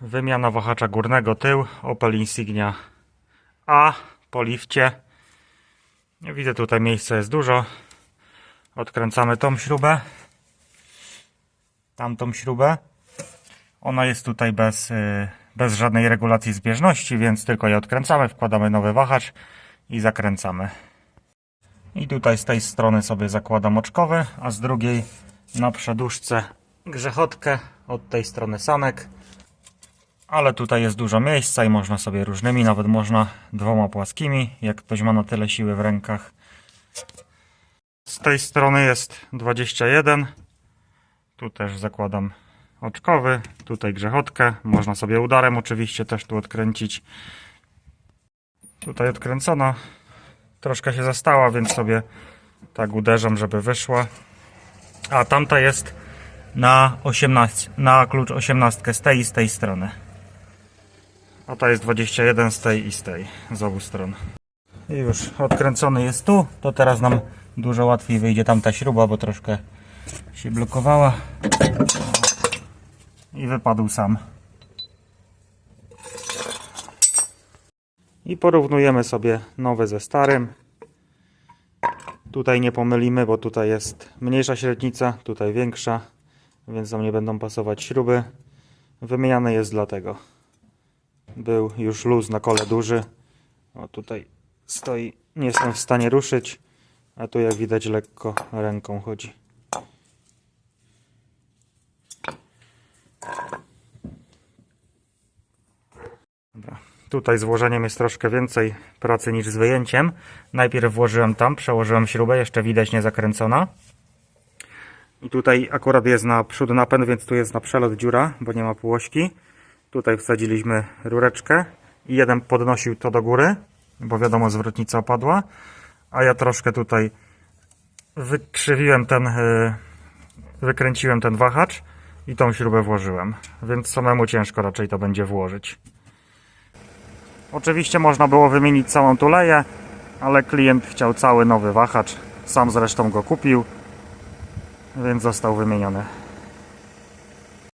Wymiana wahacza górnego tył Opel Insignia A po lifcie. Widzę tutaj miejsca jest dużo. Odkręcamy tą śrubę. Tamtą śrubę. Ona jest tutaj bez, y, bez żadnej regulacji zbieżności, więc tylko je odkręcamy, wkładamy nowy wahacz i zakręcamy. I tutaj z tej strony sobie zakładam oczkowy, a z drugiej na przeduszce grzechotkę, od tej strony sanek. Ale tutaj jest dużo miejsca i można sobie różnymi, nawet można dwoma płaskimi, jak ktoś ma na tyle siły w rękach. Z tej strony jest 21. Tu też zakładam oczkowy, tutaj grzechotkę. Można sobie udarem oczywiście też tu odkręcić. Tutaj odkręcono. Troszkę się zastała, więc sobie tak uderzam, żeby wyszła. A tamta jest na 18, na klucz 18 z tej i z tej strony. A ta jest 21 z tej i z tej, z obu stron. I już odkręcony jest tu, to teraz nam dużo łatwiej wyjdzie tamta śruba, bo troszkę się blokowała. I wypadł sam. I porównujemy sobie nowy ze starym. Tutaj nie pomylimy, bo tutaj jest mniejsza średnica, tutaj większa, więc nam nie będą pasować śruby. Wymieniany jest dlatego. Był już luz na kole duży. O tutaj stoi, nie jestem w stanie ruszyć, a tu jak widać lekko ręką chodzi. Dobra. Tutaj z włożeniem jest troszkę więcej pracy niż z wyjęciem. Najpierw włożyłem tam, przełożyłem śrubę, jeszcze widać nie zakręcona. I tutaj akurat jest na przód napęd, więc tu jest na przelot dziura, bo nie ma półośki. Tutaj wsadziliśmy rureczkę i jeden podnosił to do góry, bo wiadomo zwrotnica opadła. A ja troszkę tutaj wykrzywiłem ten, yy, wykręciłem ten wahacz i tą śrubę włożyłem. Więc samemu ciężko raczej to będzie włożyć. Oczywiście można było wymienić całą tuleję, ale klient chciał cały nowy wahacz. Sam zresztą go kupił, więc został wymieniony.